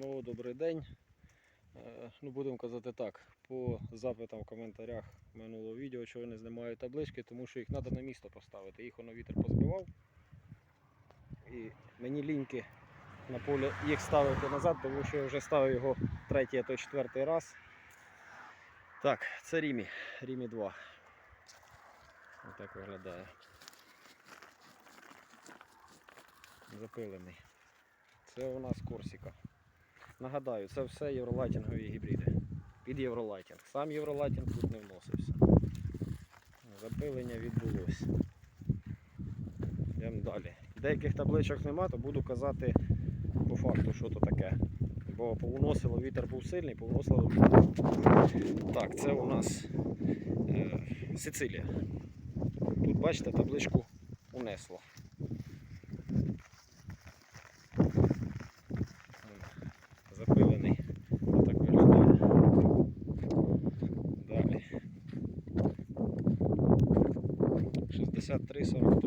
Знову добрий день. Е, Ну, будемо казати так, по запитам в коментарях минулого відео, чого я не знімаю таблички, тому що їх треба на місто поставити. Їх воно вітер позбивав. І мені ліньки на полі їх ставити назад, тому що я вже ставив його третій, а то четвертий раз. Так, це Рімі. Рімі 2. Отак виглядає. Запилений. Це у нас Корсіка. Нагадаю, це все євролайтінгові гібриди. Під євролайтінг. Сам євролайтінг тут не вносився. Запилення відбулося. Йдемо далі. Деяких табличок нема, то буду казати по факту, що то таке. Бо повносило, вітер був сильний, повносило. Так, це у нас е, Сицилія. Тут, бачите, табличку унесло. Запилений. Так виглядає. Далі. 63-43.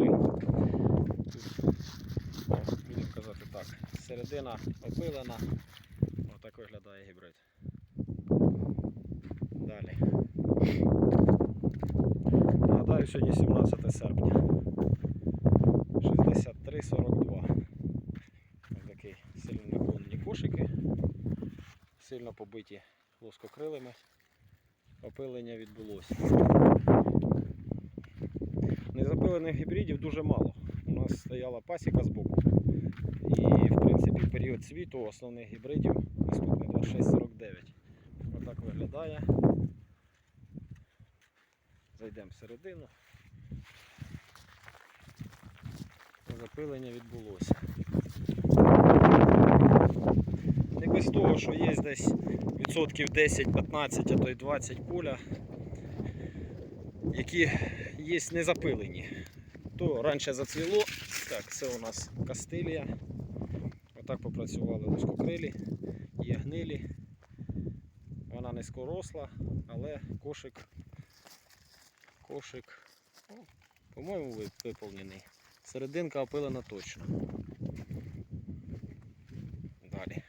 Тут, будемо казати так. Середина опилена. Отак виглядає гібрид. Далі. Нагадаю, сьогодні 17 серпня. 63-42. Ось такий сильно наклонені кошики, сильно побиті лоскокрилими. Опилення відбулося. Незапилених гібридів дуже мало. У нас стояла пасіка збоку. І в принципі період світу основних гібридів наступний 2649. Отак виглядає. Зайдемо всередину. Запилення відбулося. Не без того, що є десь відсотків 10-15, а то й 20 поля, які є не запилені. То раніше зацвіло, так, це у нас Кастилія. Отак попрацювали лускокрилі, є гнилі. Вона низькоросла, але кошик, кошик, по-моєму, виповнений. Серединка опилена точно. Далі.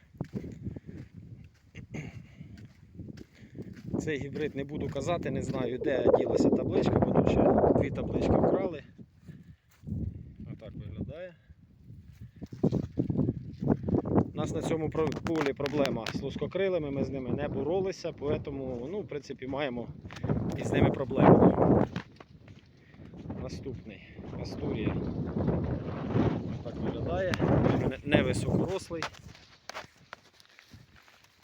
Цей гібрид не буду казати, не знаю де ділася табличка, бо ще дві таблички вкрали. Отак виглядає. У нас на цьому полі проблема з лускокрилими, ми з ними не боролися, тому ну, в принципі маємо із ними проблему. Наступний Астурія. Так виглядає. Не- Невисокорослий.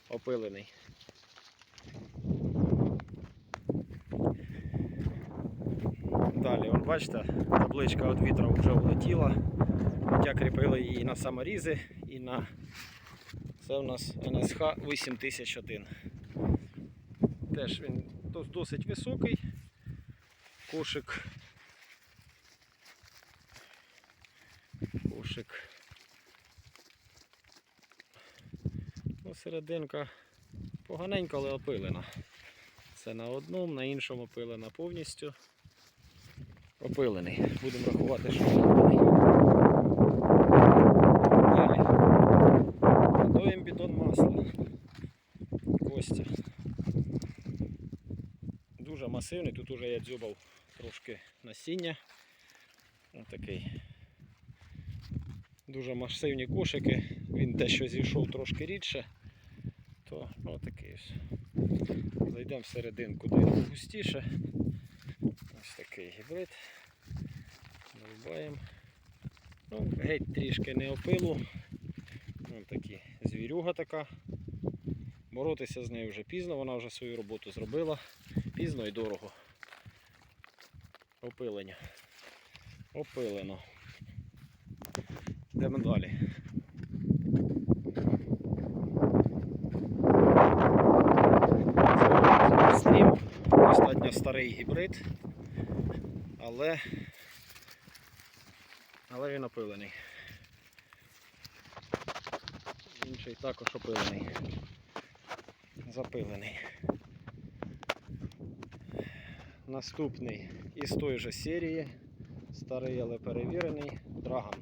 Опилений. Далі, вон бачите, табличка від вітра вже влетіла. Хоча кріпили її на саморізи і на це у нас НСХ 8001. Теж він досить високий. Кошик. Кошик. Ну, серединка поганенько, але опилена. Це на одному, на іншому опилена повністю. Опилений. Будемо рахувати, що опилений. Далі. Готуємо бідон масла. Костя. Дуже масивний, тут уже я дзюбав трошки насіння. Ось такий. Дуже масивні кошики. Він дещо зійшов трошки рідше. То ну, такий ось. Зайдемо всерединку, де густіше. Такий гібрид. Нарубаємо. Ну, геть трішки не опилу. Ось такі звірюга така. Боротися з нею вже пізно, вона вже свою роботу зробила. Пізно і дорого. Опилення. Опилено. Йдемо далі. Це. Достатньо старий гібрид, але, але він опилений. Інший також опилений. Запилений. Наступний із тої же серії, старий, але перевірений, драган.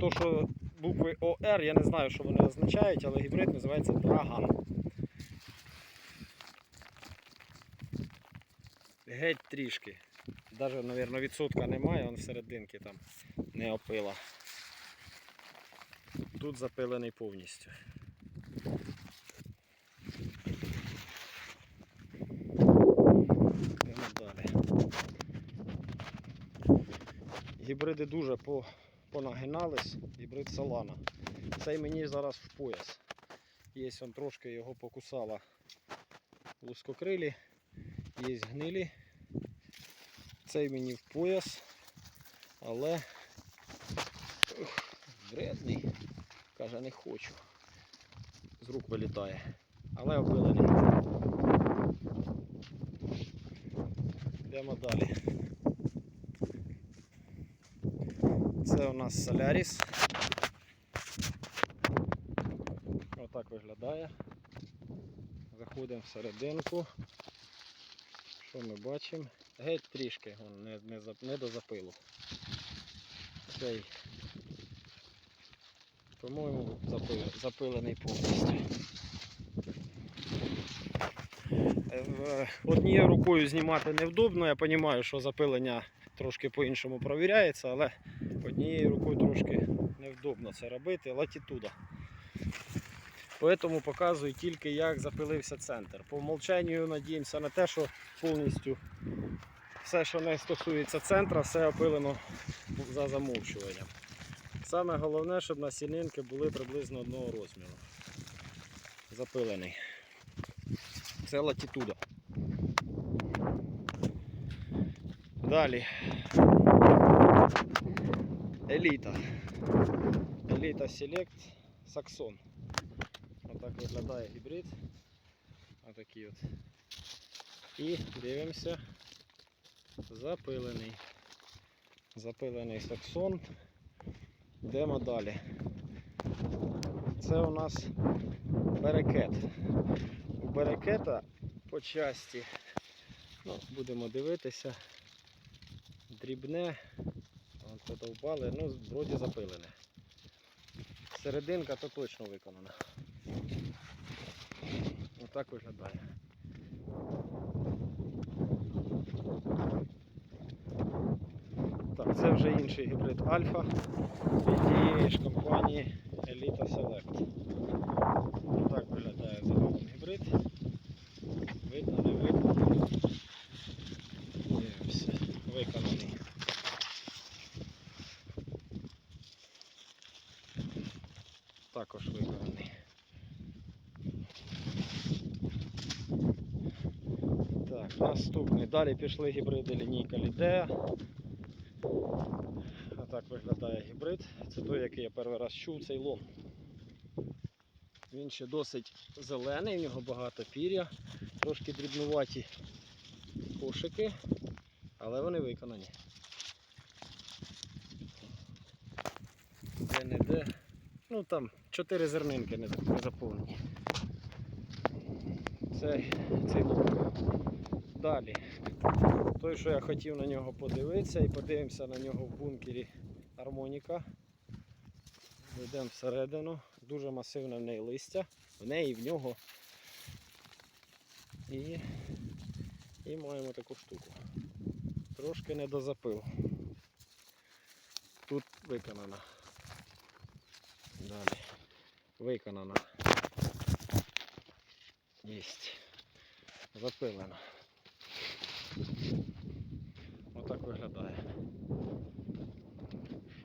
То, що букви ОР, я не знаю, що вони означають, але гібрид називається Драган. Геть трішки. Навіть, мабуть, відсотка немає, он серединки там не опила. Тут запилений повністю. Йдемо далі. Гібриди дуже по, понагинались. Гібрид Солана. Цей мені зараз в пояс. Є он трошки його покусала лускокрилі, є гнилі. Цей мені в пояс, але вредний. Каже, не хочу. З рук вилітає. Але опилений. Йдемо далі. Це у нас Соляріс. Отак виглядає. Заходимо всерединку. Що ми бачимо? Геть трішки, вон, не, не, не до запилу. Цей, по-моєму, запи- запилений повністю. Е, Однією рукою знімати невдобно, я розумію, що запилення трошки по-іншому провіряється, але однією рукою трошки невдобно це робити. Латітуда. Тому показую тільки, як запилився центр. По умолчанню надіємося на те, що повністю все, що не стосується центра, все опилено за замовчуванням. Саме головне, щоб насінинки були приблизно одного розміру. Запилений. Це латітуда. Далі. Еліта. Еліта Select Saxon. Отак виглядає гібрид. Отакий от. І дивимося. Запилений. Запилений саксон. Йдемо далі. Це у нас берекет. У берекета по часті, ну, будемо дивитися, дрібне, подовбали, ну, вроді запилене. Серединка то точно виконана. Отак виглядає. Так, це вже інший гібрид Альфа від тієї ж компанії Elita Select. Так виглядає загалом гібрид. Видно, не видно. Дивимося. Виконаний. Також виконаний. Так, наступний. Далі пішли гібриди лінійка Лідея. Отак виглядає гібрид. Це той, який я перший раз чув, цей лом. Він ще досить зелений, в нього багато пір'я, трошки дрібнуваті кошики, але вони виконані. Де не де. Ну там чотири зернинки не не заповнені. Цей, цей лом. Далі. Той, що я хотів на нього подивитися і подивимося на нього в бункері гармоніка. Йдемо всередину. Дуже масивне в неї листя. В неї і в нього. І, і маємо таку штуку. Трошки не дозапив. Тут виконана. Далі. Виконана. Єсть. Запилена. Отак виглядає.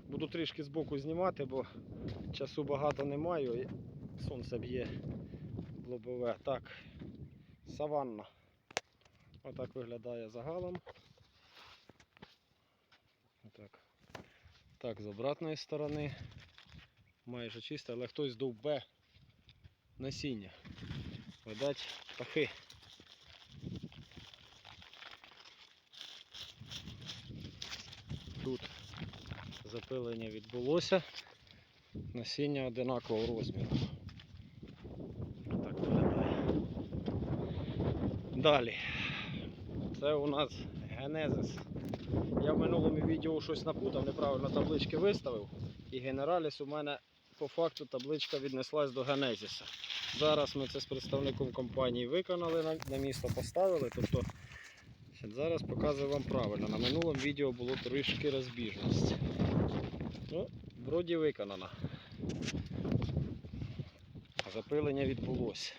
Буду трішки збоку знімати, бо часу багато не маю сонце б'є лобове. Так, саванна. Отак виглядає загалом. Отак. Так, з обратної сторони. Майже чисто, але хтось довбе насіння. Видать, птахи. Тут запилення відбулося. Насіння одинакового розміру. Так. Далі. Це у нас генезис. Я в минулому відео щось напутав, неправильно таблички виставив. І генераліс у мене по факту табличка віднеслась до Генезіса. Зараз ми це з представником компанії виконали, на, на місто поставили. Тобто зараз показую вам правильно. На минулому відео було трішки розбіжності. Ну, вроді виконано. Запилення відбулося.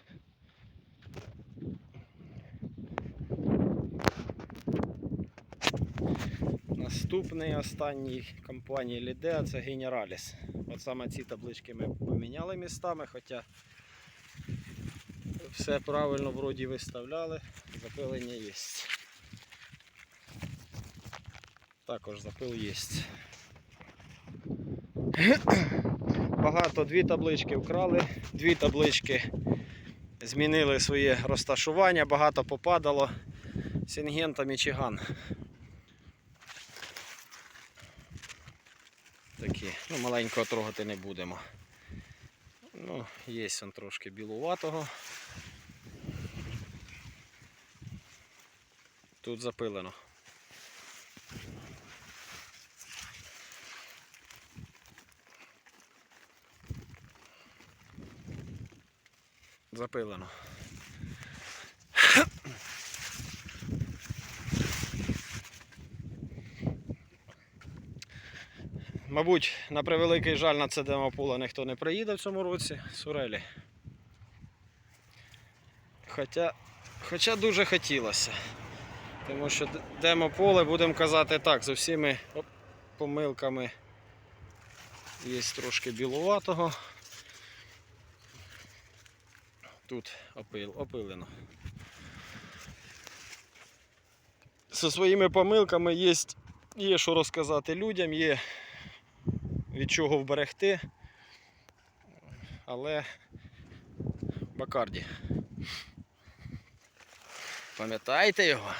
Наступний останній компанії Лідеа це Генераліс. От саме ці таблички ми поміняли містами, хоча все правильно вроді виставляли, запилення є. Також запил є. Багато дві таблички вкрали, дві таблички змінили своє розташування, багато попадало. Сінгента Мічиган. Такі, ну маленького трогати не будемо. Ну, є он трошки білуватого. Тут запилено. Запилено. Мабуть, на превеликий жаль на це демополе ніхто не приїде в цьому році. Сурелі. Хоча, хоча дуже хотілося. Тому що демополе, будемо казати так, з усіми помилками є трошки білуватого. Тут опил, опилено. Зі своїми помилками є, є що розказати людям, є від чого вберегти. Але Бакарді. Пам'ятаєте його?